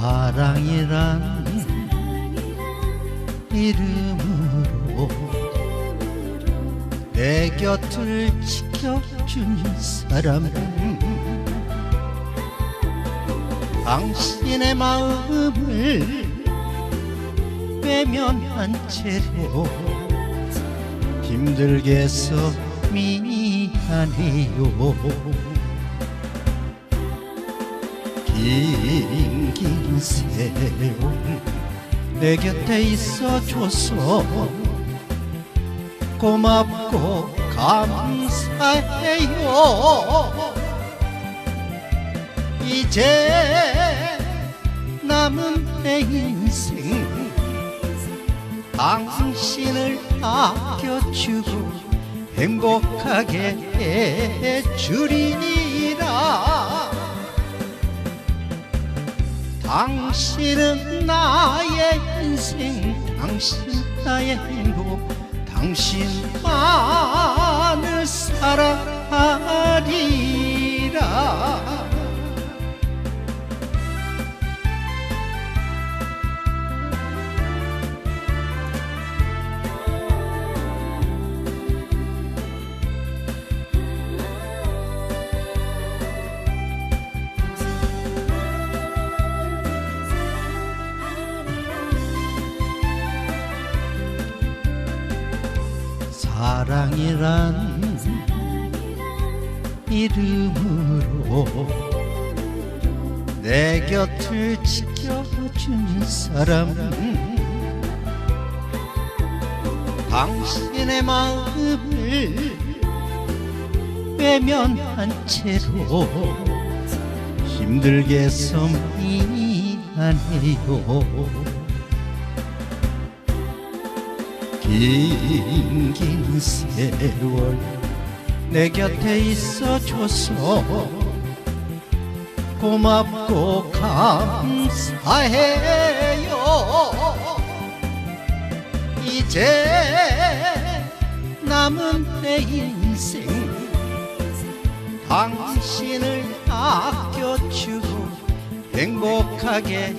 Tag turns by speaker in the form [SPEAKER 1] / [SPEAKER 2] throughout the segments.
[SPEAKER 1] 사랑이란 이름으로 내 곁을 지켜준 사람. 당신의 마음을 외면한 채로 힘들게 해서 미안해요 긴긴 세월 내 곁에 있어줘서 고맙고 감사해요. 이제 남은 내 인생 당신을 아껴주고 행복하게 해주리라 당신은 나의 인생 당신 나의 행복 당신만 사랑이란 이름으로 내 곁을 지켜준 사람. 당신의 마음을 외면한 채로 힘들게 미안해요 긴긴 세월 내 곁에 있어줘서 고맙고 감사해요. 이제 남은 내 인생 당신을 아껴주고 행복하게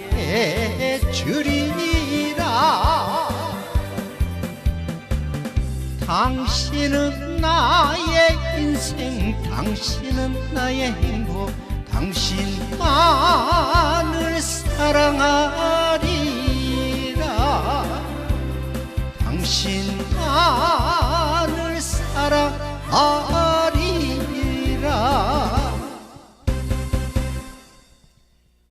[SPEAKER 1] 해주리라 당신은 나의 인생 당신은 나의 행복 당신만을 사랑하